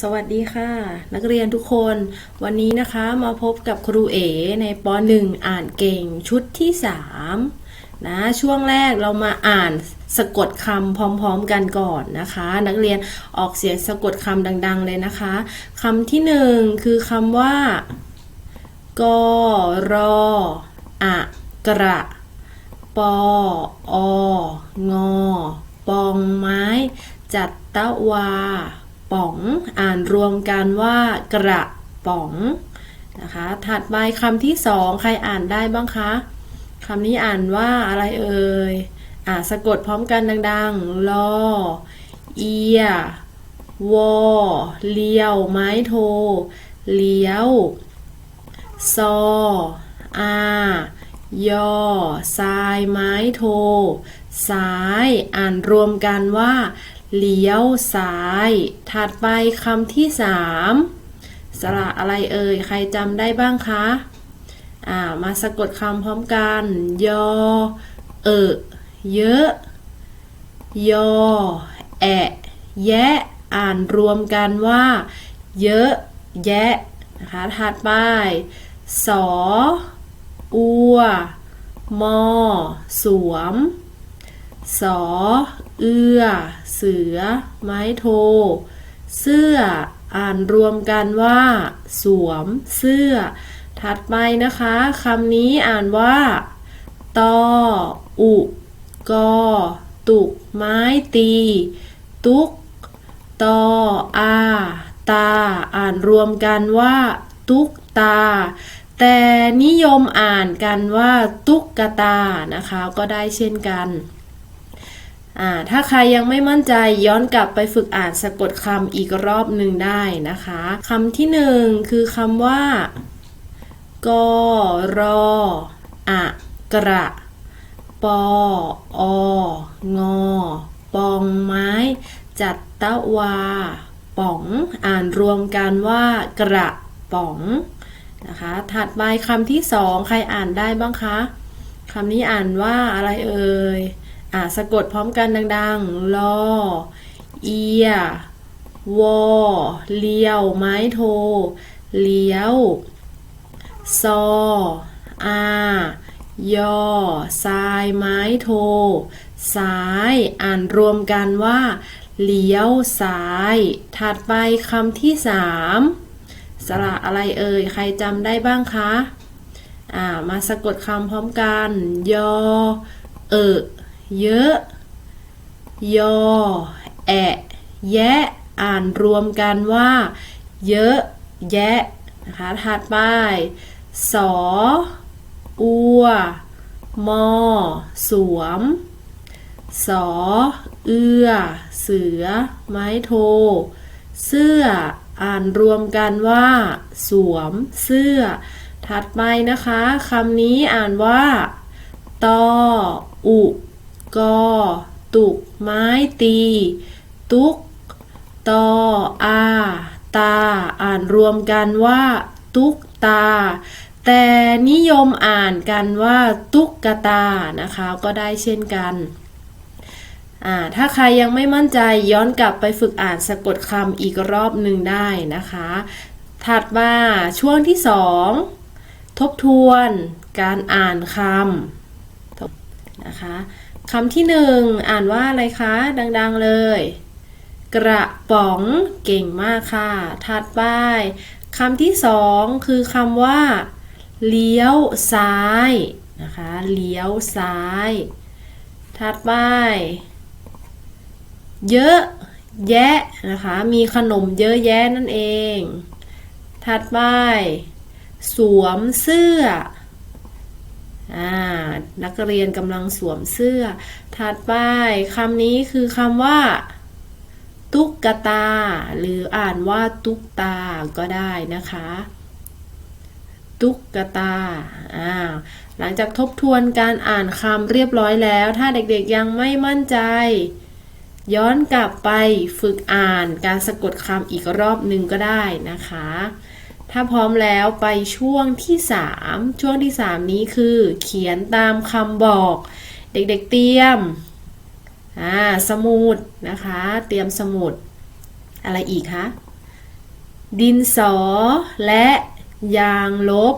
สวัสดีค่ะ นักเรียนทุกคนวันนี้นะคะมาพบกับครูเอในป .1 อ่านเก่งชุดที่ 3 นะ ช่วงแรกเรามาอ่านสะกดคำพร้อมๆกันก่อนนะคะ นักเรียนออกเสียงสะกดคำดัง ๆ เลยนะคะคำที่หนึ่งคือคำว่ากรอะกระปอองอปองไม้ จัตตะวา ป๋อง อ่านรวมกันว่ากระป๋องนะคะ ถัดไปคำที่สองใครอ่านได้บ้างคะคำนี้อ่านว่าอะไรเอ่ย อ่าสะกดพร้อมกันดังๆ ลอ เอีย วอ เลียว ไม้โท เลี้ยว ซอ อา ยอ ทราย ไม้โทซ้าย อ่านรวมกันว่า เลี้ยวซ้าย ถัดไปคำที่สามสระอะไรเอ่ย ใครจำได้บ้างคะ อ่า มาสะกดคำพร้อมกัน ยอ เอะเยอะ ยอ แอะ แยะ อ่านรวมกันว่า เยอะ แยะ นะคะ ถัดไป สอ อัว มอ สวม สอ เอือ เสือ ไม้โท เสื้อ อ่านรวมกันว่า สวม เสื้อ ถัดไปนะคะคำนี้อ่านว่าตออุกอตุก ไม้ตี ตุกตออาตา อ่านรวมกันว่า ตุกตา แต่นิยมอ่านกันว่า ตุกกตานะคะ ก็ได้เช่นกัน อ่าถ้าใครยังไม่มั่นใจย้อนกลับไปฝึกอ่านสะกดคำอีกรอบหนึ่งได้นะคะคำที่หนึ่งคือคำว่ากรออะกระปอองอปองไม้ จัตตะวา ป๋อง อ่านรวมกันว่ากระป๋องนะคะ ถัดไปคำที่สองใครอ่านได้บ้างคะคำนี้อ่านว่าอะไรเอ่ย อ่าสะกดพร้อมกันดังๆลอเอียวอเลียว ไม้โท เลี้ยว ซอ อา ยอทราย ไม้โท ซ้าย อ่านรวมกันว่า เลี้ยวซ้าย ถัดไปคำที่สามสระอะไรเอ่ย ใครจำได้บ้างคะ อ่า มาสะกดคำพร้อมกัน ยอ เอะ เยอะ ยอ แอะ แยะ อ่านรวมกันว่า เยอะ แยะ นะคะ ถัดไป สอ อัว มอ สวม สอ เอื้อเสือ ไม้โท เสื้อ อ่านรวมกันว่า สวม เสื้อ ถัดไปนะคะ คำนี้อ่านว่าตออุ กอตุกไม้ตี ตุกตออาตา อ่านรวมกันว่า ตุกตา แต่นิยมอ่านกันว่าตุกกตานะคะ ก็ได้เช่นกันอ่าถ้าใครยังไม่มั่นใจย้อนกลับไปฝึกอ่านสะกดคำอีกรอบหนึ่งได้นะคะ ถัดมาช่วงที่สองทบทวนการอ่านคำนะคะ คำที่หนึ่งอ่านว่าอะไรคะ ดังๆเลย กระป๋องเก่งมากค่ะ ถัดไปคำที่สองคือคำว่า เลี้ยวซ้ายนะคะ เลี้ยวซ้าย ถัดไป เยอะแยะนะคะ มีขนมเยอะแยะนั่นเอง ถัดไป สวมเสื้อ นักเรียนกำลังสวมเสื้อ ถัดไปคำนี้คือคำว่า ตุ๊กตา หรืออ่านว่าตุ๊กตาก็ได้นะคะ ตุ๊กตาอ่าหลังจากทบทวนการอ่านคำเรียบร้อยแล้ว ถ้าเด็กๆยังไม่มั่นใจ ย้อนกลับไปฝึกอ่านการสะกดคำอีกรอบหนึ่งก็ได้นะคะ ถ้าพร้อมแล้วไปช่วงที่ 3 ช่วงที่ 3 นี้คือเขียนตามคำบอก เด็กๆเตรียมอ่าสมุดนะคะ เตรียมสมุด อะไรอีกคะ ดินสอและยางลบ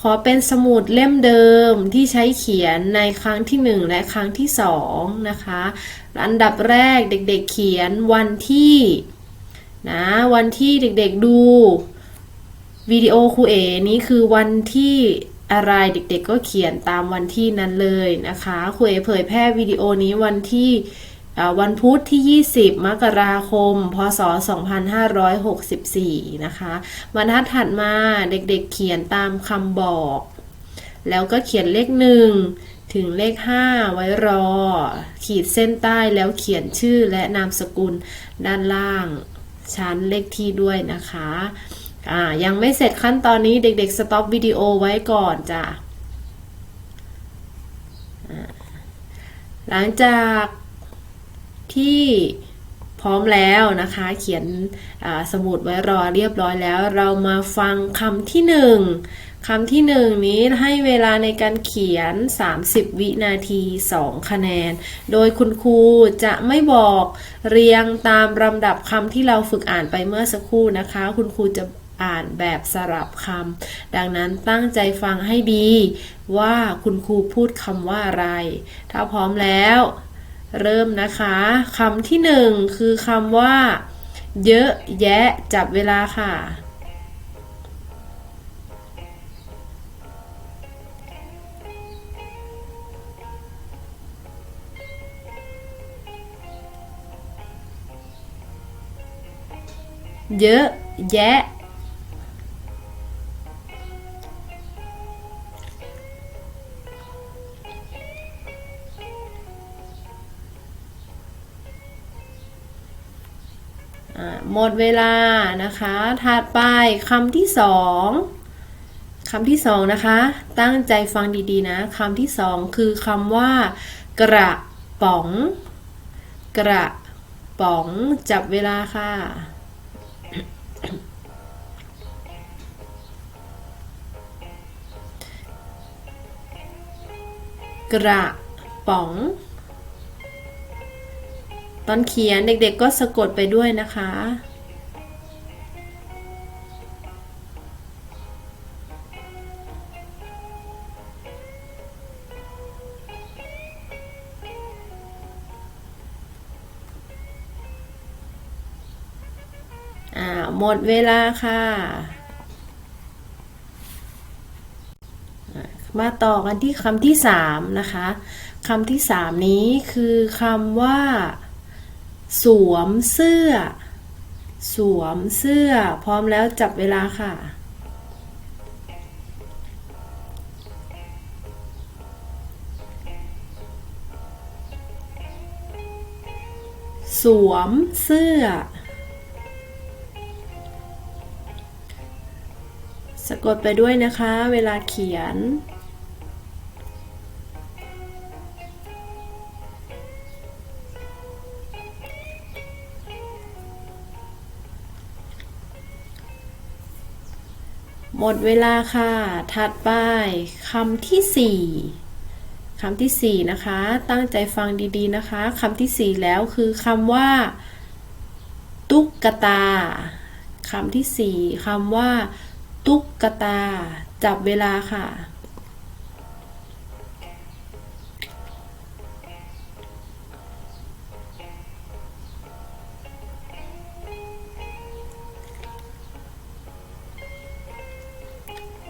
ขอเป็นสมุดเล่มเดิมที่ใช้เขียนในครั้งที่ 1 และครั้งที่ 2 นะคะ อันดับแรกเด็กๆเขียนวันที่นะวันที่เด็กๆดู วิดีโอครูเอนี้คือวันที่อะไรเด็กๆก็เขียนตามวันที่นั้นเลยนะคะครูเอเผยแพร่วิดีโอนี้วันที่วันพุธที่ 20 มกราคม พศ 2564 นะคะบรรทัดถัดมาเด็กๆเขียนตามคำบอก แล้วก็เขียนเลขหนึ่งถึงเลข 5 ไว้รอ ขีดเส้นใต้แล้วเขียนชื่อและนามสกุลด้านล่างชั้นเลขที่ด้วยนะคะ อ่ายังไม่เสร็จขั้นตอนนี้เด็กๆสต็อปวิดีโอไว้ก่อนจ้ะอ่าหลังจากที่พร้อมแล้วนะคะ เขียนสมุดไว้รอเรียบร้อยแล้ว เรามาฟังคำที่หนึ่งคำที่หนึ่งนี้ให้เวลาในการเขียน 30 วินาที 2 คะแนน โดยคุณครูจะไม่บอกเรียงตามลำดับคำที่เราฝึกอ่านไปเมื่อสักครู่นะคะ คุณครูจะ อ่านแบบสลับคำดังนั้นตั้งใจฟังให้ดีว่าคุณครูพูดคำว่าอะไร ถ้าพร้อมแล้ว เริ่มนะคะคำที่หนึ่งคือคำว่า เยอะแยะจับเวลาค่ะเยอะแยะ หมดเวลานะคะ ถัดไปคำที่สองคำที่สองนะคะ ตั้งใจฟังดีๆนะคำที่สองคือคำว่า กระป๋อง กระป๋องจับเวลาค่ะ กระป๋อง อนเขียนเด็กๆก็สะกดไปด้วยนะคะอ่าหมดเวลาค่ะ มาต่อกันที่คำที่สามนะคะคำที่สามนี้คือคำว่า สวมเสื้อ สวมเสื้อ พร้อมแล้วจับเวลาค่ะ สวมเสื้อ สะกดไปด้วยนะคะ เวลาเขียน หมดเวลาค่ะ ถัดไปคำที่สี่คำที่สี่นะคะ ตั้งใจฟังดีๆนะคะคำที่สี่แล้วคือคำว่า ตุ๊กตาคำที่สี่คำว่า ตุ๊กตา จับเวลาค่ะ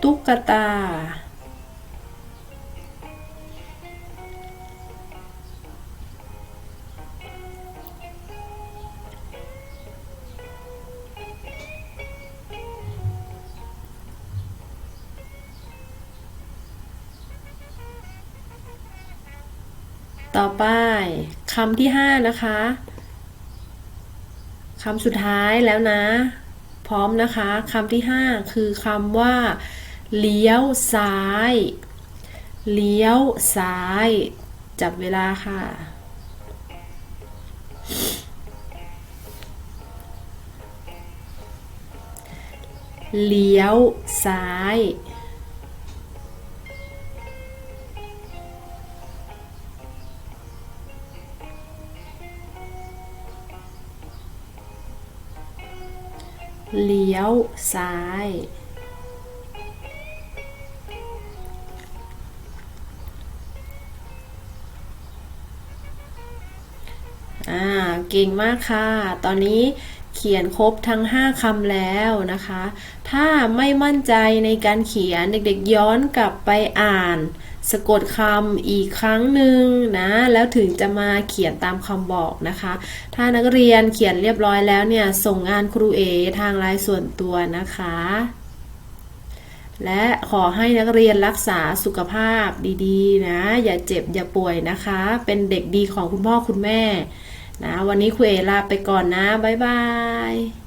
ตุ๊กตา ต่อไปคำที่ห้านะคะคำสุดท้ายแล้วนะ พร้อมนะคะคำที่ห้าคือคำว่า เลี้ยวซ้าย เลี้ยวซ้าย จับเวลาค่ะ เลี้ยวซ้าย เลี้ยวซ้าย อ่าเก่งมากค่ะ ตอนนี้เขียนครบทั้ง 5คำแล้วนะคะ ถ้าไม่มั่นใจในการเขียนเด็กๆย้อนกลับไปอ่าน สะกดคำอีกครั้งหนึ่งนะ แล้วถึงจะมาเขียนตามคำบอกนะคะ ถ้านักเรียนเขียนเรียบร้อยแล้วเนี่ย ส่งงานครูเอทางไลน์ส่วนตัวนะคะ และขอให้นักเรียนรักษาสุขภาพดีๆ นะ อย่าเจ็บอย่าป่วยนะคะ เป็นเด็กดีของคุณพ่อคุณแม่ นะวันนี้ครูเอลาไปก่อนนะ บ๊ายบาย